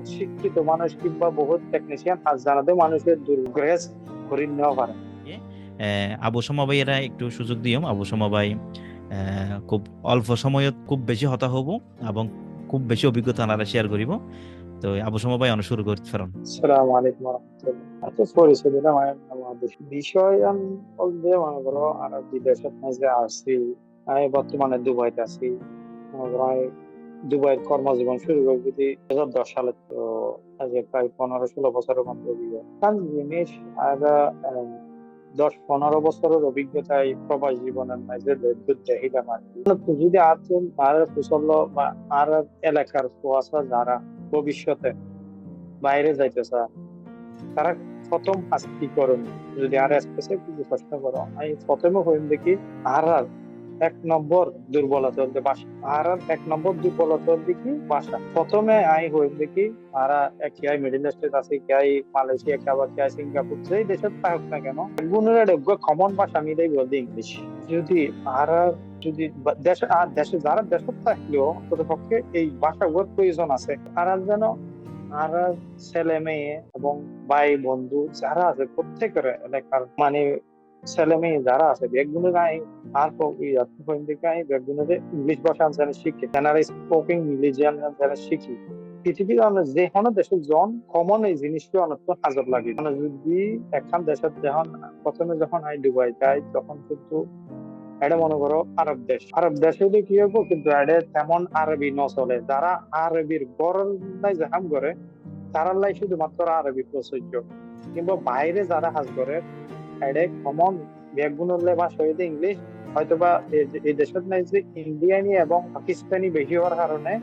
বহুত শিক্ষিত মানুষ কিংবা বহুত টেকনিশিয়ান হাত জানাতে মানুষের দুর্গ্রেস হরিণ নেওয়া পারে। আবু সমা ভাইয়েরা একটু সুযোগ দিও। আবু সমা ভাই খুব অল্প সময়ত খুব বেশি হতা হব এবং খুব বেশি অভিজ্ঞতা আনারা শেয়ার করিব। তো আবু সমা ভাই অনেক শুরু করতে পারেন। আসসালামু আলাইকুম রহমতুল্লাহ। আচ্ছা দিলাম আমাদের বিষয় আমি বলতে মনে করো আর বিদেশের মাঝে আসছি আমি বর্তমানে দুবাইতে আছি। মনে দুবাইয়ের কর্মজীবন শুরু করি যদি দু হাজার দশ সালে তো আজ প্রায় পনেরো ষোলো বছরের মতো অভিজ্ঞতা জিনিস আর আহ, দশ পনেরো বছরের অভিজ্ঞতায় প্রবাস জীবনের মাঝে আর। যদি আছেন আর কুশল বা আর এলাকার কুয়াশা যারা ভবিষ্যতে বাইরে যাইতে তারা প্রথম করুন যদি আর স্পেসিফিক কিছু প্রশ্ন করো আমি প্রথমে হইম দেখি আর আর এক নম্বর দুর্বলতা হতে বাসা। আর এক নম্বর দুর্বলতা হল দেখি বাসা। প্রথমে আই হইম দেখি আর কি আই মিডিল আছে, কি আই মালয়েশিয়া, কি আবার কি আই সিঙ্গাপুর, যেই দেশের থাকুক না কেন, গুণের কমন ভাষা মিলেই বলতে ইংলিশ যদি আর যদি দেশে আর দেশে যারা দেশত থাকলেও অন্তত পক্ষে এই ভাষাগুলোর প্রয়োজন আছে। আর যেন আর ছেলে মেয়ে এবং ভাই বন্ধু যারা আছে, প্রত্যেকের এলাকার মানে ছেলে মেয়ে যারা আছে, বেগুনের আই আর আই বেগুনের ইংলিশ ভাষা জানে শিখি তেনারা স্পোকিং যারা শিখি। পৃথিবীর যে কোনো দেশের জন কমন এই জিনিসটা অনেক হাজার লাগে। মানে যদি একখান দেশের যখন, প্রথমে যখন আই যাই তখন কিন্তু এটা মনে করো আরব দেশ। আরব দেশে কি হব কিন্তু এটা তেমন আরবি ন চলে। যারা আরবির গরল নাই জাহাম করে তারা লাই শুধুমাত্র আরবি প্রযোজ্য কিংবা বাইরে যারা হাজ করে এটা কমন বেগুনলে ভাষা হইতে ইংলিশ হয়তোবা এই- দেশের নাই যে ইন্ডিয়ানি এবং পাকিস্তানি বেশি হওয়ার কারণে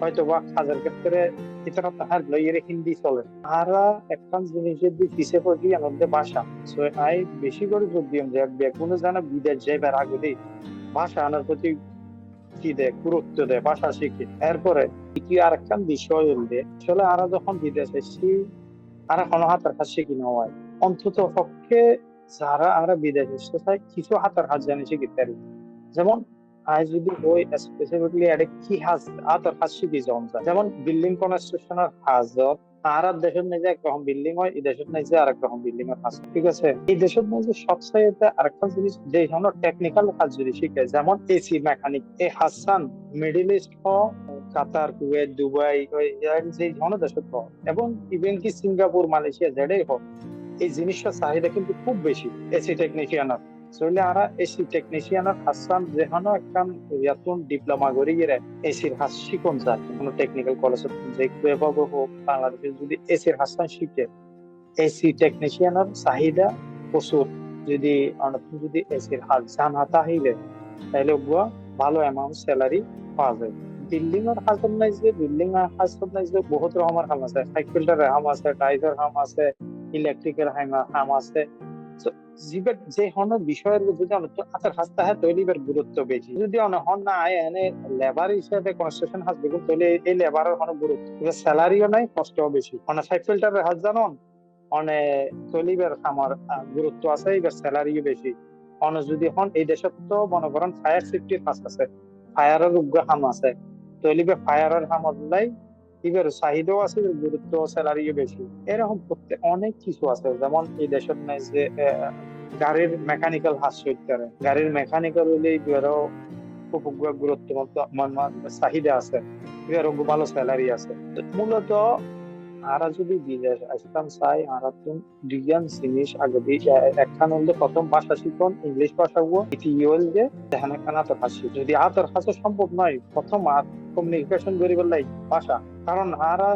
হয়তোবা কাজের ক্ষেত্রে ইতরা তাহার লইয়ের হিন্দি চলে। আর একখান জিনিসের দিক পড়ি, আমাদের ভাষা। সো আই বেশি করে জোর দিম যে জানা বিদেশ ভাষা আনার প্রতি কি দেয়, গুরুত্ব দেয়, ভাষা শিখি। এরপরে কি আর একখান বিষয় হইলে, আসলে আরা যখন বিদেশ এসছি, আরা কোনো হাতের কাজ শিখি না হয়। অন্তত পক্ষে আমরা বিদেশ এসতে কিছু হাতের কাজ জানি শিখি পারি যেমন, আজ যদি ওই স্পেসিফিকলি কি হাজ কাজ শিখি যেমন, বিল্ডিং কনস্ট্রাকশনের আর আর দেশের একরকম বিল্ডিং হয়, এই দেশের বিল্ডিং এর ঠিক আছে? এই দেশের সবচাইতে আরেকটা জিনিস, যে ধরনের টেকনিক্যাল কাজ যদি শিখে, যেমন এসি মেকানিক এই Hasan middle east Qatar, Kuwait, Dubai যে ধরনের দেশের এবং ইভেন কি সিঙ্গাপুর, মালয়েশিয়া যেটাই হোক এই জিনিসটার চাহিদা কিন্তু খুব বেশি এসি টেকনিশিয়ানের এসি হাসান যেখানে একখান ইয়াতুন ডিপ্লোমা করি এসির হাস যায় কোনো টেকনিক্যাল যে এভাবে হোক বাংলাদেশে যদি এসির হাসান শিখে এসি চাহিদা প্রচুর। যদি যদি এসির হাত জান হাতা হইলে তাহলে বুয়া ভালো অ্যামাউন্ট স্যালারি পাওয়া যায়। বিল্ডিং এর নাই যে বিল্ডিং এর নাই যে, বহুত রকমের কাম আছে। পাইপ ফিল্টারের কাম আছে কাম আছে। ইলেকট্রিকের কাম আছে। জিবের যে হন বিষয়ের যদি আচার হাসতে হয় তৈরিবের গুরুত্ব বেশি। যদি হন না আয়, এনে লেবার হিসেবে কনস্ট্রাকশন হাস বেগুন তৈরি, এই লেবারের কোনো গুরুত্ব স্যালারিও নাই, কষ্টও বেশি। অনেক পাইপ ফিল্টারের হাজ জানো অনেক তৈলিবের আমার গুরুত্ব আছে, এবার স্যালারিও বেশি। অনেক যদি হন এই দেশত তো মনে করেন ফায়ার সেফটির কাজ আছে। ফায়ারের উগ্র হাম আছে। তৈলিবে ফায়ারের হাম লাই এবার চাহিদাও আছে গুরুত্ব স্যালারিও বেশি। এরকম প্রত্যেক অনেক কিছু আছে। যেমন এই দেশের নাই যে গাড়ির মেকানিক্যাল হাস করে গাড়ির মেকানিক্যাল হলে ইভেরও খুব গুরুত্ব চাহিদা আছে। ইভেরও ভালো স্যালারি আছে। মূলত আরা বিদেশ আসতাম চাই, আরা তুম আগে একখান হলে প্রথম ভাষা শিখন, ইংলিশ ভাষা গো এটি যে আতর হাসি যদি আতর হাসা সম্ভব নয়, প্রথম আর কমিউনিকেশন করিবার লাই ভাষা। কারণ আরা,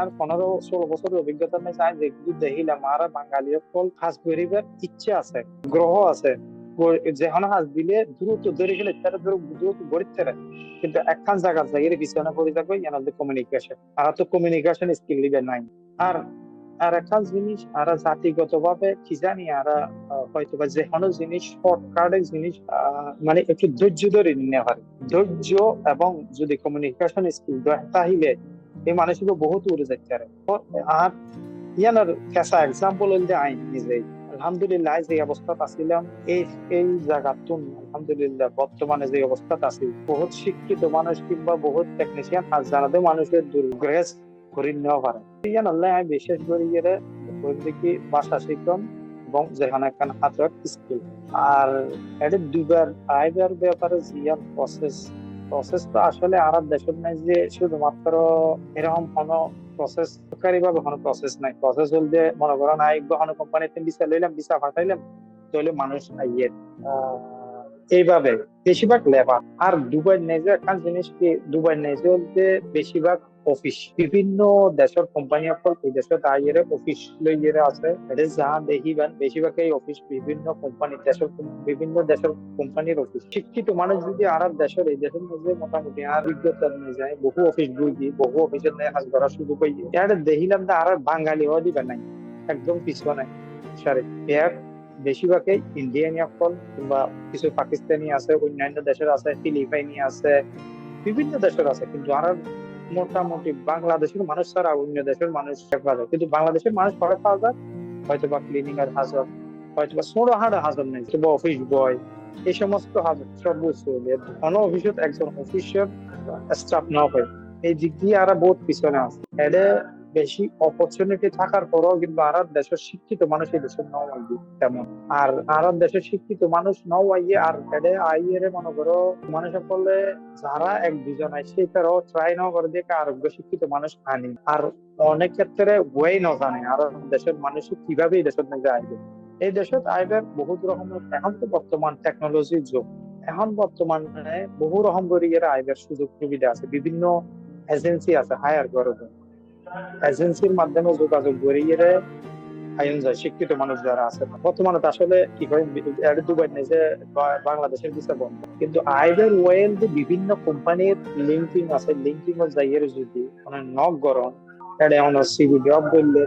আর পনেরো ষোলো বছরের অভিজ্ঞতা নেই, চাই যে দেখিলাম আরা বাঙালি ফল কাজ করিবার ইচ্ছে আছে, গ্রহ আছে যেখানে হাজ দিলে দ্রুত ধরে গেলে তারা দ্রুত কিন্তু একখান জায়গা জায়গায় পিছনে পড়ে ইয়ানাদের কমিউনিকেশন আর তো কমিউনিকেশন স্কিল লিবে নাই। আর আর একটা জিনিস জাতিগত ভাবে কি জানি হয়তো বা যে কোনো জিনিস জিনিস মানে একটু ধৈর্য ধরে নিতে পারে ধৈর্য এবং যদি কমিউনিকেশন স্কিল তাহলে এই মানুষগুলো বহুত উড়ে যাচ্ছে আর ইয়ানোর কেসা এক্সাম্পল হইলে আইন নিজেই। আলহামদুলিল্লাহ যে এই এই আলহামদুলিল্লাহ, বর্তমানে যে বহুত শিক্ষিত মানুষ কিংবা বহুত টেকনিশিয়ান হাত জানাতে মানুষের দুর্গ্রেস করে নেওয়া পারে। আল্লাহ, আমি বিশেষ করে গেলে দেখি ভাষা শিক্ষণ এবং যেখানে একখান হাতের স্কিল। আর এটা দুবার আইবার ব্যাপারে জিয়ার প্রসেস প্রসেস তো আসলে আর দেশের নাই যে শুধুমাত্র এরকম কোনো প্রসেস সরকারি ভাবে কোনো প্রসেস নাই। প্রসেস বলতে মনে করেন আই কোনো কোম্পানিতে ভিসা লইলাম ভিসা পাঠাইলাম, তাহলে মানুষ ইয়ে এইভাবে বেশিরভাগ লেবার আর দুবাই যে একটা জিনিস কি, দুবাই যে বলতে বেশিরভাগ অফিস বিভিন্ন দেশের কোম্পানি সকল এই দেশত আইয়ের অফিস লইয়ের আছে এটা যা দেখিবেন বেশিরভাগ এই অফিস বিভিন্ন কোম্পানি দেশের বিভিন্ন দেশের কোম্পানির অফিস শিক্ষিত মানুষ যদি আর দেশের এই দেশের মধ্যে মোটামুটি আর অভিজ্ঞতা নিয়ে যায়, বহু অফিস বুঝি বহু অফিসের নিয়ে কাজ করা শুরু করি এটা দেখিলাম যে আর বাঙালি হওয়া দিবে নাই, একদম পিছনে সরি এক বেশিরভাগই ইন্ডিয়ানি সকল কিংবা কিছু পাকিস্তানি আছে, অন্যান্য দেশের আছে, ফিলিপাইনি আছে, বিভিন্ন দেশের আছে, কিন্তু আর মোটামুটি বাংলাদেশের মানুষ ছাড়া অন্য দেশের মানুষ যায়। কিন্তু বাংলাদেশের মানুষ পরে পাওয়া যায় হয়তো বা ক্লিনিং এর হাজার হয়তো বা ছোট হাড়ে হাজার নেই বা অফিস বয় এই সমস্ত হাজার সর্বোচ্চ কোনো অফিসত একজন অফিসের স্টাফ না হয়, এই দিক দিয়ে আরা বহুত পিছনে আছে। বেশি অপরচুনিটি থাকার পরেও কিন্তু আর দেশের শিক্ষিত মানুষ এই দেশের আইয়ে তেমন। আর আর দেশের শিক্ষিত মানুষ আইয়ে আর এডে আইয়ে মনে করো, মানুষ সকলে যারা এক দুজন আইসে তারাও ট্রাই না করে দিয়ে আরোগ্য শিক্ষিত মানুষ আনি। আর অনেক ক্ষেত্রে ওয়ে না জানে আর দেশের মানুষ কীভাবে এই দেশের মধ্যে আইবে। এই দেশত আইবার বহুত রকমের এখন তো বর্তমান টেকনোলজির যুগ। এখন বর্তমানে বহু রকম করে আইবার সুযোগ সুবিধা আছে। বিভিন্ন এজেন্সি আছে হায়ার করার জন্য এজেন্সির মাধ্যমে যোগাযোগ করে এরা আইন যায়, শিক্ষিত মানুষ যারা আছে, বর্তমানে আসলে কি দুবাই যে বাংলাদেশের ভিসা বন্ধ। কিন্তু আইবার ওয়েল যে বিভিন্ন কোম্পানির লিঙ্কিং আছে, লিঙ্কিং যদি মানে নক গরম এটা অনার সিভি জব করলে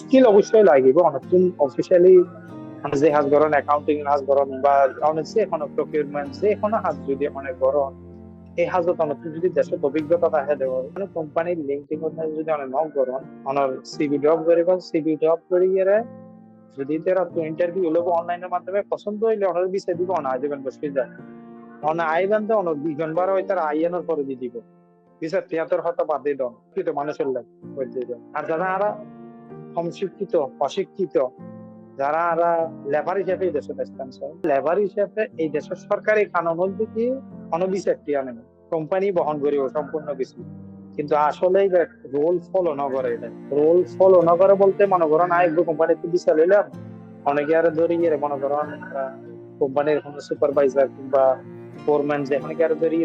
স্কিল অবশ্যই লাগিব। নতুন অফিসিয়ালি যে হাজ গরন অ্যাকাউন্টিং হাজ গরন বা অনেক যে কোনো প্রকিউরমেন্ট যে হাজ যদি অনেক গরন এই হাজত অনেক যদি দেশের অভিজ্ঞতা থাকে মানে কোম্পানির লিঙ্কিং যদি অনেক নক গরন অনার সিভি জব করিব সিভি জব করি গেলে যদি তারা তো ইন্টারভিউ হলো অনলাইনের মাধ্যমে পছন্দ হইলে অনার বিষয় দিব, অনা আইবেন বসে যায় অনা আইবেন তো অনেক দুজন বার হয় তারা আইয়ানোর পরে দিয়ে দিব। বিচার তিয়াত্তর হতো বাদ দিয়ে দন কিন্তু মানুষের লাগে। আর যারা আরা কম শিক্ষিত অশিক্ষিত যারা আরা লেবার হিসেবে এই দেশে স্থান লেবার হিসেবে এই দেশের সরকারি কানুন হল কি অনবিচারটি আনে না। কোম্পানি বহন করিব সম্পূর্ণ কিছু। কিন্তু আসলে রোল ফলো না করে রোল ফলো না করে বলতে মনে করো না, একটু কোম্পানিতে বিচার লইলাম। অনেকে আরও ধরে গিয়ে মনে করো কোম্পানির কোনো সুপারভাইজার কিংবা ফোরম্যান কি আরও ধরে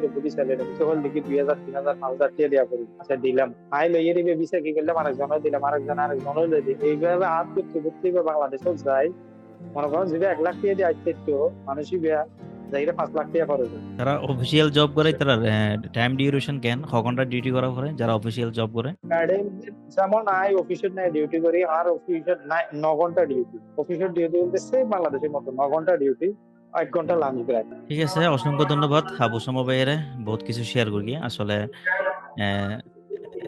কিছু হল দেখি দুই হাজার, তিন হাজার, পাঁচ হাজার টাকা দিয়া করি। আচ্ছা দিলাম। আই লইয়ে দিবে বিচার কি করলাম? আরেকজনও দিলাম, আরেকজন আরেকজনও লই দিই এইভাবে হাত করতে করতে বাংলাদেশেও যাই মনে করো, যদি এক লাখ টাকা দিয়ে আসতে মানুষই বেয়া। যাইরে পাঁচ লাখ টাকা খরচ হয়। যারা অফিসিয়াল জব করে তারা টাইম ডিউরেশন কেন? ঘণ্টা ডিউটি করা পরে যারা অফিসিয়াল জব করে? যেমন আই অফিসের নাই ডিউটি করি আর অফিসের নাই ন ঘণ্টা ডিউটি অফিসের ডিউটি বলতে সেম বাংলাদেশের মতো ন ঘণ্টা ডিউটি এক ঘণ্টা লাঞ্চ ব্রেক ঠিক আছে অসংখ্য ধন্যবাদ আবু সমবাইয়ের বহুত কিছু শেয়ার করি আসলে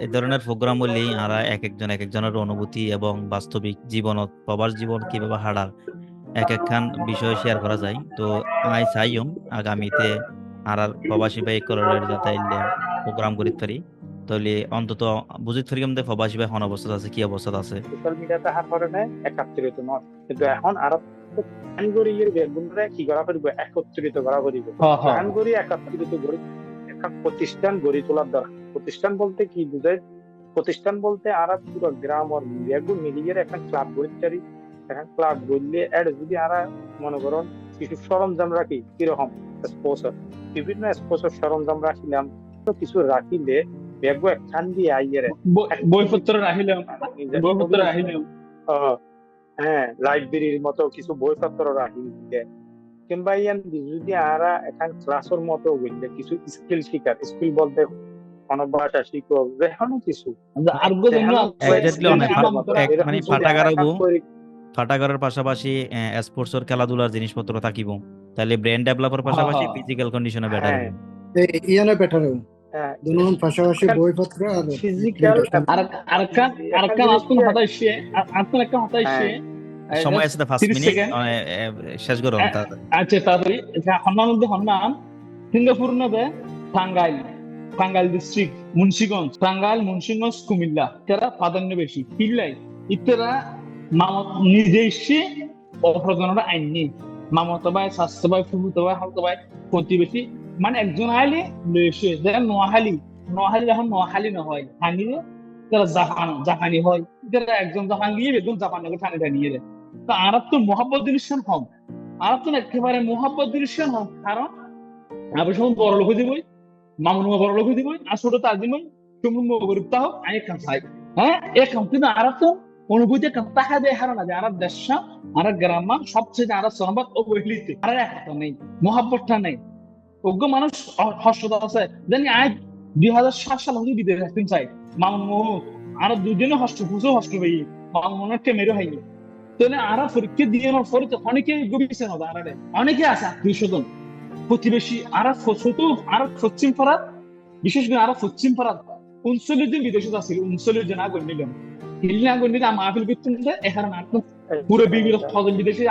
এই ধরনের প্রোগ্রাম হলে আরা এক একজন এক একজনের অনুভূতি এবং বাস্তবিক জীবনত প্রবাস জীবন কীভাবে হারার এক একখান বিষয় শেয়ার করা যায়। তো আই চাইম আগামীতে আর আর প্রবাসী ভাই করার যাতে প্রোগ্রাম করিতে পারি তাহলে অন্তত বুঝিতে পারি আমাদের প্রবাসী ভাই হন অবস্থা আছে কি অবস্থা আছে? সোশ্যাল মিডিয়াতে হার একাত্রিত নয়। কিন্তু এখন আর করি এর বেগুনরে কি করা করিব একত্রিত করা করিব। করি একাত্রিত করি একটা প্রতিষ্ঠান গড়ে তোলার দরকার প্রতিষ্ঠান বলতে কি বুঝায় প্রতিষ্ঠান বলতে আর পুরো গ্রাম আর বেগুন মিলিয়ে একটা ক্লাব পারি এখন ক্লাব গড়লে এর যদি আর মনে করুন কিছু সরঞ্জাম রাখি কীরকম? স্পোর্টস বিভিন্ন স্পোর্টস সরঞ্জাম রাখিলাম তো কিছু রাখিলে বেগু একখান দিয়ে আইয়ে বইপত্র রাখিলাম বইপত্র রাখিলাম। হ্যাঁ লাইব্রেরির মতো কিছু বইপত্র রাখি কিংবা ইয়ান যদি আরা এখন ক্লাসের মতো বললে কিছু স্কিল শিকার স্কিল বলতে কোন ভাষা শিখো যেখানে কিছু মানে ফাটাগার হব। ফাটাগারের পাশাপাশি স্পোর্টসের খেলাধুলার জিনিসপত্র থাকিব। তাহলে ব্রেন ডেভেলপের পাশাপাশি হ্যাঁ। ফিজিক্যাল কন্ডিশনে বেটার হ্যাঁ। ইয়ানে বেটার হবে। হ্যাঁ, পাশাপাশি বইপত্র আর ফিজিক্যাল আর আজকাল একটা হতাইছে। সময় আছে ফার্স্ট 30 মিনিট. শেষ করুন আচ্ছা তাড়াতাড়ি। হন্নার মধ্যে হন্নান সিঙ্গাপুর নবে সাংঘাই টাঙ্গাইল ডিস্ট্রিক্ট মুন্সিগঞ্জ। টাঙ্গাইল মুন্সিগঞ্জ কুমিল্লা। এরা প্রাধান্য বেশি। কিল্লাই ইতারা মামত নিজে এসে অপ্রজনরা আইন নেই মামত ভাই স্বাস্থ্য ভাই ফুফুতো ভাই ভাই প্রতিবেশী মানে একজন নোয়াহালি নোয়াহালি নোয়াহালি তারা জাপান জাপানি হয়। একজন জাপান একজন জাপানকে ঠানি দেয় তো আরব তো দৃশ্যন হম। আরব তো একেবারে মহাব্বত দৃশ্যন হম। কারণ আবার সময় বড় লোক দিবই। মামুন বড় লোক দিবই। আর ছোট তার দিবই তুমি গরিব হোক আমি চাই। হ্যাঁ এ কাম কিন্তু আরব তো অনুভূতি তাহা দেয় হারা না যে আরব দেশ আর গ্রামা, সবচেয়ে আরব সনবাদ, ও বহিলিতে আর একটা নেই, মহাব্বতটা নেই। অজ্ঞ মানুষ হর্ষদ আছে। জানি আজ দুই হাজার সাত সাল হতে বিদেশ আসতেন চাই মামুন আর দুজনে হস্ত খুঁজো হস্ত পাই মামুনের টেমেরও হয়নি। তাহলে আরা পরীক্ষা দিয়ে আমার পরে তো অনেকে গবিছে না আরারে অনেকে আছে আত্মীয় স্বজন প্রতিবেশী আরা ছোট আর পশ্চিম পাড়াত বিশেষ করে আরা পশ্চিম পাড়াত উনচল্লিশ জন বিদেশত আছিল উনচল্লিশ জন আগুন নিলাম এহার পুরো বিবির বিদেশে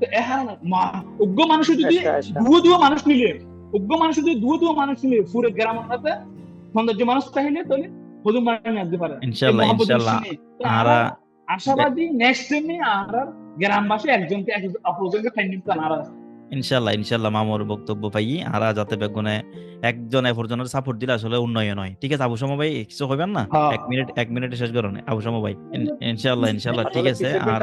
তো এহার মা- মানুষ যদি। দুয়ো দুয়ো মানুষ নিলে অজ্ঞ মানুষ যদি দুয়ো দুয়ো মানুষ নিলে পুরো গ্রাম হাতে সৌন্দর্য মানুষ চাইলে তাহলে হুজুর মানে আসতে পারে আরা আরা আশাবাদী নেক্সট টাইমে আর গ্রামবাসী একজনকে একজন অপরজনকে ফাইন নিতে নারাজ ইনশাল্লাহ ইনশাল্লাহ মামুর বক্তব্য পাই আর যাতে বেগুনে একজন এফরজনের সাপোর্ট দিলে আসলে উন্নয়ন হয় ঠিক আছে আবু সমা ভাই কিছু হইবেন না? হ্যাঁ। এক মিনিট এক মিনিটে শেষ করুন। আবু সমা ভাই ইনশাল্লাহ ইনশাল্লাহ ঠিক আছে। আর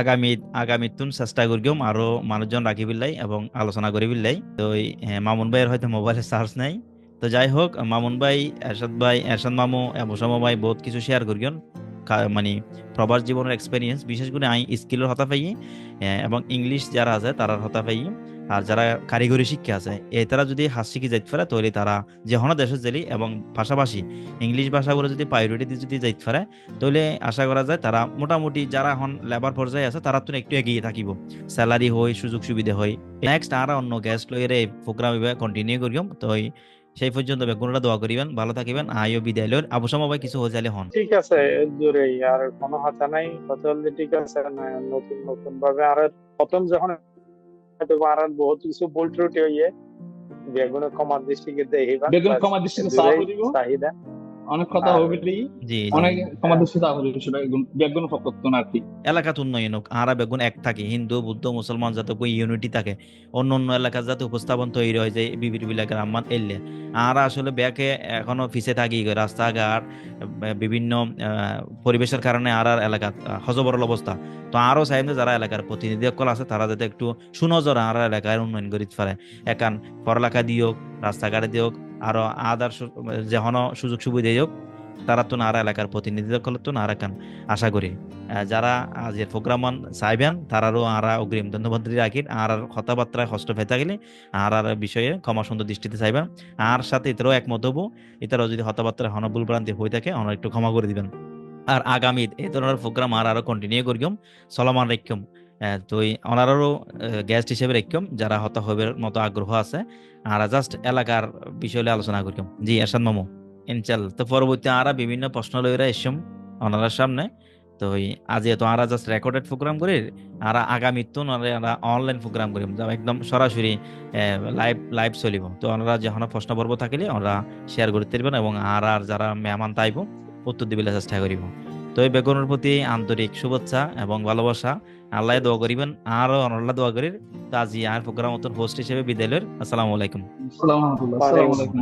আগামী আগামী তুন চেষ্টা করিম আরও মানুষজন রাখি বিল্লাই এবং আলোচনা করি বিল্লাই। তো মামুন ভাইয়ের হয়তো মোবাইলে চার্জ নাই। তো যাই হোক মামুন ভাই এরশাদ ভাই এরশাদ মামু এবং সমা ভাই বহুত কিছু শেয়ার করিন মানে প্রবাস জীবনের এক্সপেরিয়েন্স বিশেষ করে আই, স্কিলের হতা পাই এবং ইংলিশ যারা আছে তারা হতা পাই আর যারা কারিগরি শিক্ষা আছে, এ, তারা যদি হাত শিখে যাইতে পারে, তাহলে তারা যে হন দেশের জেলি এবং পাশাপাশি ইংলিশ ভাষাগুলো যদি প্রায়োরিটি দিয়ে যদি যাইতে পারে, তাহলে আশা করা যায় তারা মোটামুটি যারা এখন লেবার পর্যায়ে আছে, তারা তো একটু এগিয়ে থাকিব। স্যালারি হয় সুযোগ সুবিধা হয়। নেক্সট আর অন্য গেস্ট এই প্রোগ্রাম কন্টিনিউ করিম, তো সেই পর্যন্ত বেগুনরা দোয়া করিবেন ভালো থাকিবেন আইও বিদায় লইর আবু সময় কিছু হয়ে হন। ঠিক আছে জোরেই আর কোনো হাতা নাই কথা ঠিক আছে নতুন নতুন ভাবে আর প্রথম যখন হয়তো আর বহুত কিছু বোল্ট রুটি হইয়ে বেগুনের কমার দৃষ্টিকে দেখিবা বেগুন কমার করিব। চাহিদা। অনেক কথা। অনেক সেটা আর কি। এলাকাত উন্নয়ন হোক আরা এক থাকে হিন্দু বুদ্ধ মুসলমান যাতে ইউনিটি থাকে অন্য অন্য এলাকা যাতে উপস্থাপন তৈরি হয় যে বিবির বিলাকের আম্মান এলে। আরা আসলে ব্যাকে এখনও পিছে থাকি রাস্তাঘাট বিভিন্ন আহ, পরিবেশের কারণে আর আর এলাকাত আহ, হজবরল অবস্থা। তো আরও চাইম যে যারা এলাকার প্রতিনিধি সকল আছে তারা যাতে একটু সুনজর আর এলাকার উন্নয়ন করিতে পারে। একান পড়ালেখা দিয়ক রাস্তাঘাটে দিয়ক আরও আদার যেহন সুযোগ সুবিধা দিয়ক তারা তো আর এলাকার প্রতিনিধি সকল তো না রাখান আশা করি যারা আজের প্রোগ্রাম চাইবেন, তারারও আরা অগ্রিম ধন্যবাদ রাখি। আর আর কথাবার্তায় হস্ত হয়ে থাকলে আর আর বিষয়ে ক্ষমা সুন্দর দৃষ্টিতে চাইবেন। আর সাথে এটারও একমত হব এটারও যদি কথাবার্তায় হন ভুল ভ্রান্তি হয়ে থাকে অনেক একটু ক্ষমা করে দিবেন। আর আগামী এই ধরনের প্রোগ্রাম আর আরও কন্টিনিউ করিম চলমান রাখিম তো এই ওনারও গেস্ট হিসেবে রাখিম, যারা হত হবের মতো আগ্রহ আছে। আর জাস্ট এলাকার বিষয় আলোচনা করিম। জি, এরশাদ মামু, ইনশাল। তো পরবর্তী আরা বিভিন্ন প্রশ্ন লইরা এসম ওনার সামনে। তো আজ তো আরা জাস্ট রেকর্ডেড প্রোগ্রাম করি, আর আগামী তো ওনারা অনলাইন প্রোগ্রাম করিম। একদম সরাসরি লাইভ লাইভ চলিব। তো ওনারা যখন প্রশ্ন পর্ব থাকিলে ওনারা শেয়ার করতে পারবেন এবং আর আর যারা মেহমান তাইব, উত্তর দিবলৈ চেষ্টা করিব। তো এই বেগুনের প্রতি আন্তরিক শুভেচ্ছা এবং ভালোবাসা। আল্লাহ দোয়া করিবেন আর আল্লাহ দোয়া করি তো আজি আর প্রোগ্রাম মতন হোস্ট হিসেবে বিদ্যালয়ের। আসসালামু আলাইকুম। আসসালামু আলাইকুম।